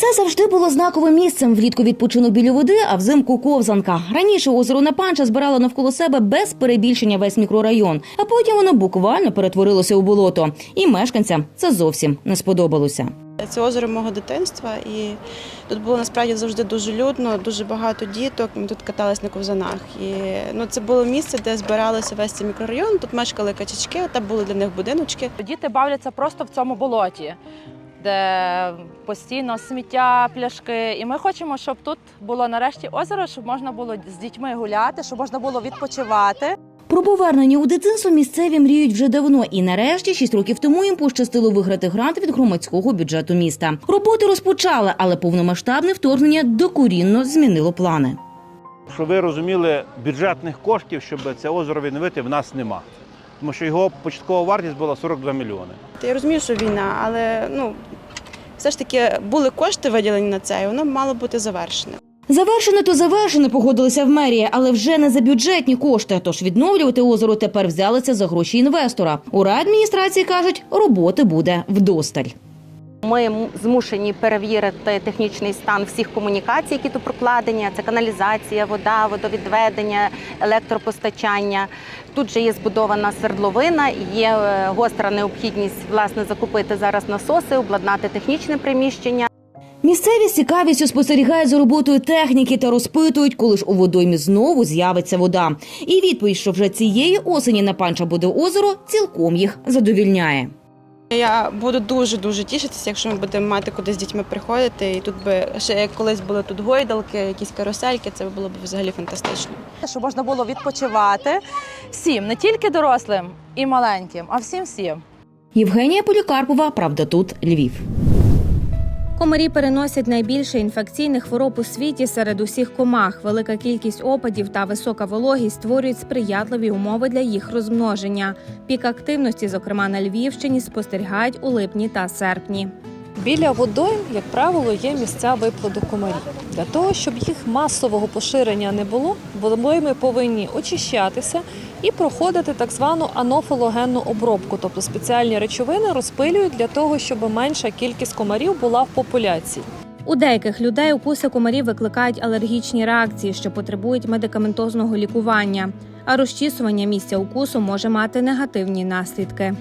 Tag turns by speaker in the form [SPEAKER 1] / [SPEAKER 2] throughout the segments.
[SPEAKER 1] Це завжди було знаковим місцем. Влітку відпочинок біля води, а взимку ковзанка. Раніше озеро Напанча збирало навколо себе без перебільшення весь мікрорайон, а потім воно буквально перетворилося у болото. І мешканцям це зовсім не сподобалося.
[SPEAKER 2] Це озеро мого дитинства, і тут було насправді завжди дуже людно, дуже багато діток. Ми тут катались на ковзанах. І ну, це було місце, де збиралися весь цей мікрорайон. Тут мешкали качачки, там були для них будиночки.
[SPEAKER 3] Діти бавляться просто в цьому болоті, де постійно сміття, пляшки. І ми хочемо, щоб тут було нарешті озеро, щоб можна було з дітьми гуляти, щоб можна було відпочивати.
[SPEAKER 1] Про повернення у дитинство місцеві мріють вже давно, і нарешті шість років тому їм пощастило виграти грант від громадського бюджету міста. Роботи розпочали, але повномасштабне вторгнення докорінно змінило плани.
[SPEAKER 4] Щоб ви розуміли, бюджетних коштів, щоб це озеро відновити, в нас нема. Тому що його початкова вартість була 42 мільйони.
[SPEAKER 2] Я розумію, що війна, але ну, все ж таки були кошти виділені на це, і воно мало бути завершене.
[SPEAKER 1] Завершене то завершене, погодилися в мерії, але вже не за бюджетні кошти. Тож відновлювати озеро тепер взялися за гроші інвестора. У райадміністрації кажуть, роботи буде вдосталь.
[SPEAKER 5] Ми змушені перевірити технічний стан всіх комунікацій, які тут прокладені. Це каналізація, вода, водовідведення, електропостачання. Тут же є збудована свердловина, є е, гостра необхідність власне закупити зараз насоси, обладнати технічне приміщення.
[SPEAKER 1] Місцеві з цікавістю спостерігають за роботою техніки та розпитують, коли ж у водоймі знову з'явиться вода. І відповідь, що вже цієї осені на панча буде озеро, цілком їх задовільняє.
[SPEAKER 2] Я буду дуже дуже тішитися, якщо ми будемо мати куди з дітьми приходити. І тут би ще як колись були тут гойдалки, якісь карусельки, це було б взагалі фантастично.
[SPEAKER 3] Щоб можна було відпочивати всім, не тільки дорослим і маленьким, а всім всім.
[SPEAKER 1] Євгенія Полікарпова, правда, тут Львів.
[SPEAKER 6] Комарі переносять найбільше інфекційних хвороб у світі серед усіх комах. Велика кількість опадів та висока вологість створюють сприятливі умови для їх розмноження. Пік активності, зокрема на Львівщині, спостерігають у липні та серпні.
[SPEAKER 7] Біля водойм, як правило, є місця виплоду комарів. Для того, щоб їх масового поширення не було, водойми повинні очищатися і проходити так звану анофилогенну обробку, тобто спеціальні речовини розпилюють для того, щоб менша кількість комарів була в популяції.
[SPEAKER 6] У деяких людей укуси комарів викликають алергічні реакції, що потребують медикаментозного лікування. А розчісування місця укусу може мати негативні наслідки.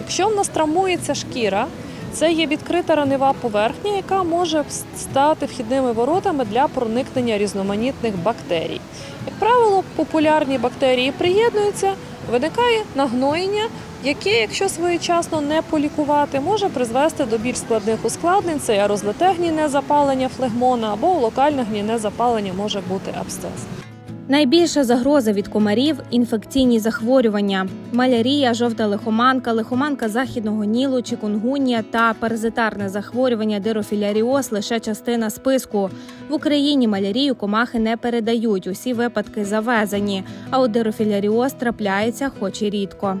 [SPEAKER 7] Якщо в нас травмується шкіра, це є відкрита ранева поверхня, яка може стати вхідними воротами для проникнення різноманітних бактерій. Як правило, популярні бактерії приєднуються, виникає нагноєння, яке, якщо своєчасно не полікувати, може призвести до більш складних ускладнень. Це аерозлете гнійне запалення флегмона або локальне гнійне запалення може бути абсцес.
[SPEAKER 6] Найбільша загроза від комарів інфекційні захворювання: малярія, жовта лихоманка, лихоманка західного нілу, чикунгунія та паразитарне захворювання дирофіляріоз лише частина списку. В Україні малярію комахи не передають. Усі випадки завезені. А от дирофіляріоз трапляється, хоч і рідко.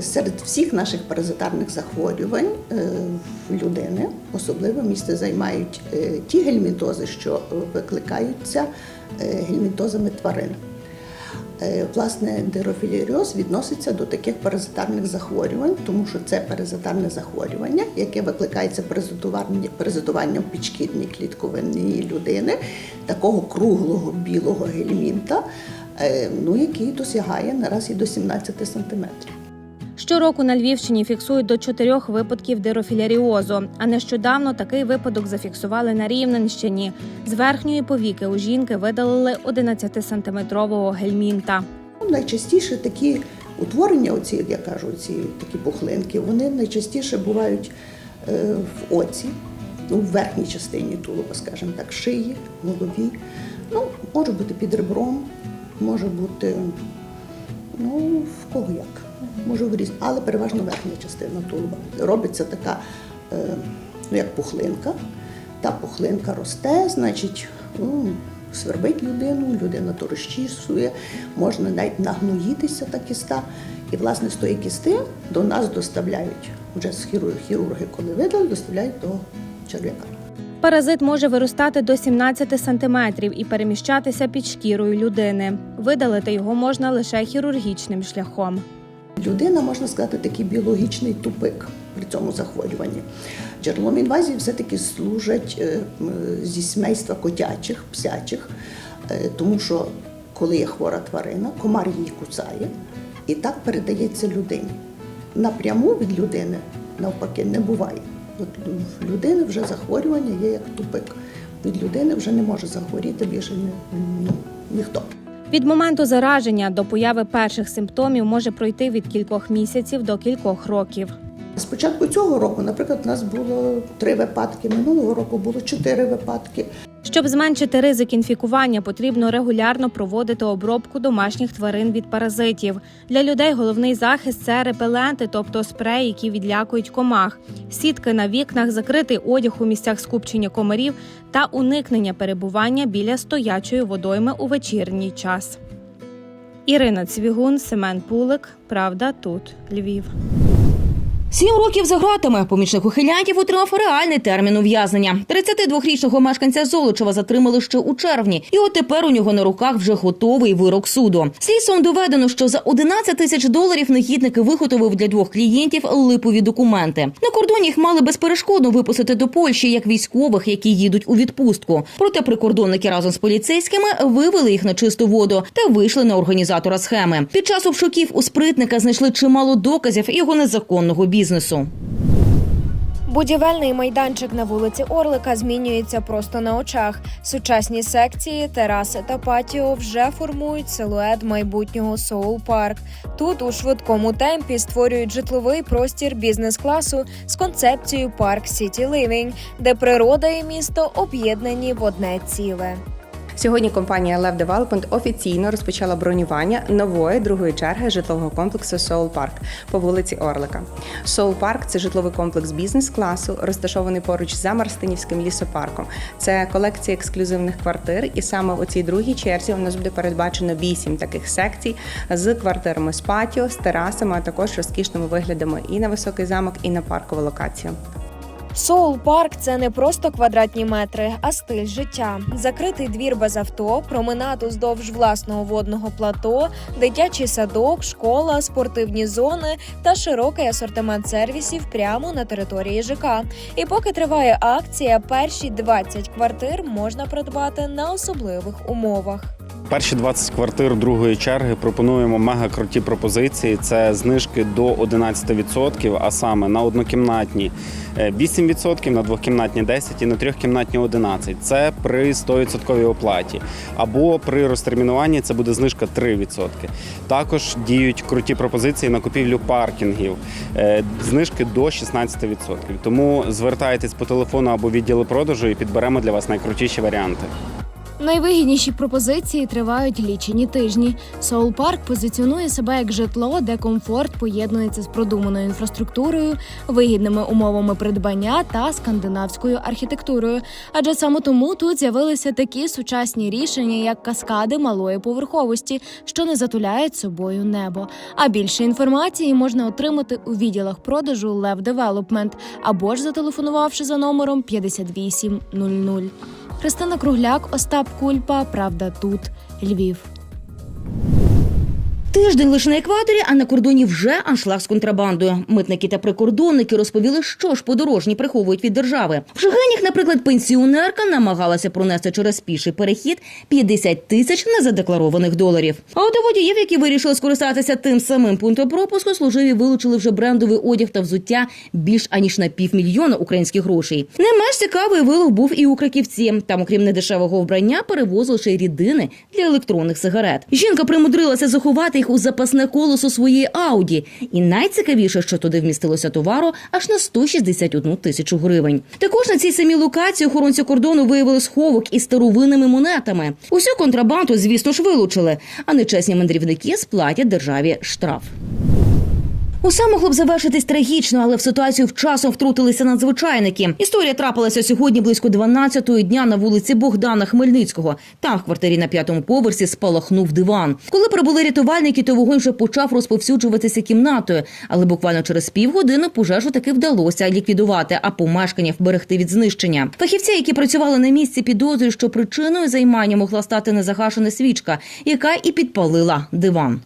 [SPEAKER 8] Серед всіх наших паразитарних захворювань е, людини особливе місце займають е, ті гельмінтози, що викликаються гельмінтозами тварин. Е, Власне, дирофіляріоз відноситься до таких паразитарних захворювань, тому що це паразитарне захворювання, яке викликається паразитуванням- підшкірній клітковині людини, такого круглого білого гельмінта, е, ну, який досягає наразі до 17 сантиметрів.
[SPEAKER 6] Щороку на Львівщині фіксують до чотирьох випадків дирофіляріозу. А нещодавно такий випадок зафіксували на Рівненщині. З верхньої повіки у жінки видалили 11-сантиметрового гельмінта.
[SPEAKER 8] Ну, Найчастіше такі утворення, оці, я кажу, ці такі пухлинки, вони найчастіше бувають е, в оці, ну, в верхній частині тулуба, скажімо так, шиї, голові. Ну, може бути під ребром, може бути ну, в кого як. Може в але переважно верхня частина тулуба. Робиться така, е, ну як пухлинка. Та пухлинка росте, значить, ну, свербить людину, людина то розчісує, можна навіть нагноїтися та кіста. І, власне, з тої кісти до нас доставляють, вже з хірурги коли видали, доставляють до черв'яка.
[SPEAKER 6] Паразит може виростати до 17 сантиметрів і переміщатися під шкірою людини. Видалити його можна лише хірургічним шляхом.
[SPEAKER 8] Людина, можна сказати, такий біологічний тупик при цьому захворюванні. Джерелом інвазії все-таки служать е, зі сімейства котячих, псячих, е, тому що коли є хвора тварина, комар її кусає і так передається людині. Напряму від людини навпаки не буває. От в людини вже захворювання є як тупик. Від людини вже не може захворіти більше ні, ну, ніхто.
[SPEAKER 6] Від моменту зараження до появи перших симптомів може пройти від кількох місяців до кількох років.
[SPEAKER 8] З початку цього року, наприклад, у нас було три випадки, минулого року було чотири випадки.
[SPEAKER 6] Щоб зменшити ризик інфікування, потрібно регулярно проводити обробку домашніх тварин від паразитів. Для людей головний захист це репеленти, тобто спреї, які відлякують комах, сітки на вікнах, закритий одяг у місцях скупчення комарів та уникнення перебування біля стоячої водойми у вечірній час. Ірина Цвігун, Семен Пулик. Правда, тут Львів.
[SPEAKER 1] Сім років за ґратами помічник ухилянтів отримав реальний термін ув'язнення. 32-річного мешканця Золочева затримали ще у червні, і от тепер у нього на руках вже готовий вирок суду. Слідством доведено, що за 11 тисяч доларів негідники виготовив для двох клієнтів липові документи. На кордоні їх мали безперешкодно випустити до Польщі як військових, які їдуть у відпустку. Проте прикордонники разом з поліцейськими вивели їх на чисту воду та вийшли на організатора схеми. Під час обшуків у спритника знайшли чимало доказів його незаконного бізнесу.
[SPEAKER 9] Будівельний майданчик на вулиці Орлика змінюється просто на очах. Сучасні секції, тераси та патіо вже формують силует майбутнього Соул Парк. Тут у швидкому темпі створюють житловий простір бізнес-класу з концепцією Парк Сіті Living, де природа і місто об'єднані в одне ціле.
[SPEAKER 10] Сьогодні компанія Lev Development офіційно розпочала бронювання нової другої черги житлового комплексу Soul Park по вулиці Орлика. Soul Park – це житловий комплекс бізнес-класу, розташований поруч за Марстинівським лісопарком. Це колекція ексклюзивних квартир, і саме у цій другій черзі у нас буде передбачено вісім таких секцій з квартирами з патіо, з терасами, а також розкішними виглядами і на високий замок, і на паркову локацію.
[SPEAKER 9] Соул Парк це не просто квадратні метри, а стиль життя. Закритий двір без авто, променад уздовж власного водного плато, дитячий садок, школа, спортивні зони та широкий асортимент сервісів прямо на території ЖК. І поки триває акція, перші 20 квартир можна придбати на особливих умовах.
[SPEAKER 11] Перші 20 квартир другої черги пропонуємо мега круті пропозиції. Це знижки до 11%, а саме на однокімнатні е, 8%, на двокімнатні 10% і на трьохкімнатні 11%. Це при 100% оплаті. Або при розтермінуванні це буде знижка 3%. Також діють круті пропозиції на купівлю паркінгів, е, знижки до 16%. Тому звертайтесь по телефону або відділу продажу і підберемо для вас найкрутіші варіанти.
[SPEAKER 12] Найвигідніші пропозиції тривають лічені тижні. Соул Парк позиціонує себе як житло, де комфорт поєднується з продуманою інфраструктурою, вигідними умовами придбання та скандинавською архітектурою. Адже саме тому тут з'явилися такі сучасні рішення, як каскади малої поверховості, що не затуляють собою небо. А більше інформації можна отримати у відділах продажу Lev Development або ж зателефонувавши за номером 5800. Христина Кругляк, Остап Кульпа. Правда, тут Львів.
[SPEAKER 1] Тиждень лише на екваторі, а на кордоні вже аншлаг з контрабандою. Митники та прикордонники розповіли, що ж подорожні приховують від держави. В Жигенях, наприклад, пенсіонерка намагалася пронести через піший перехід 50 тисяч незадекларованих доларів. А от водіїв, які вирішили скористатися тим самим пунктом пропуску, служиві вилучили вже брендовий одяг та взуття більш аніж на півмільйона українських грошей. Не менш цікавий вилов був і у краківці. Там, окрім недешевого вбрання, перевозили ще й рідини для електронних сигарет. Жінка примудрилася заховати їх у запасне колесо своєї ауді. І найцікавіше, що туди вмістилося товару аж на 161 тисячу гривень. Також на цій самій локації охоронці кордону виявили сховок із старовинними монетами. Усю контрабанду, звісно ж, вилучили, а нечесні мандрівники сплатять державі штраф. Усе могло б завершитись трагічно, але в ситуацію вчасно втрутилися надзвичайники. Історія трапилася сьогодні близько 12-ї дня на вулиці Богдана Хмельницького. Там в квартирі на п'ятому поверсі спалахнув диван. Коли прибули рятувальники, то вогонь вже почав розповсюджуватися кімнатою. Але буквально через півгодини пожежу таки вдалося ліквідувати, а помешкання вберегти від знищення. Фахівці, які працювали на місці, підозрюють, що причиною займання могла стати незагашена свічка, яка і підпалила диван.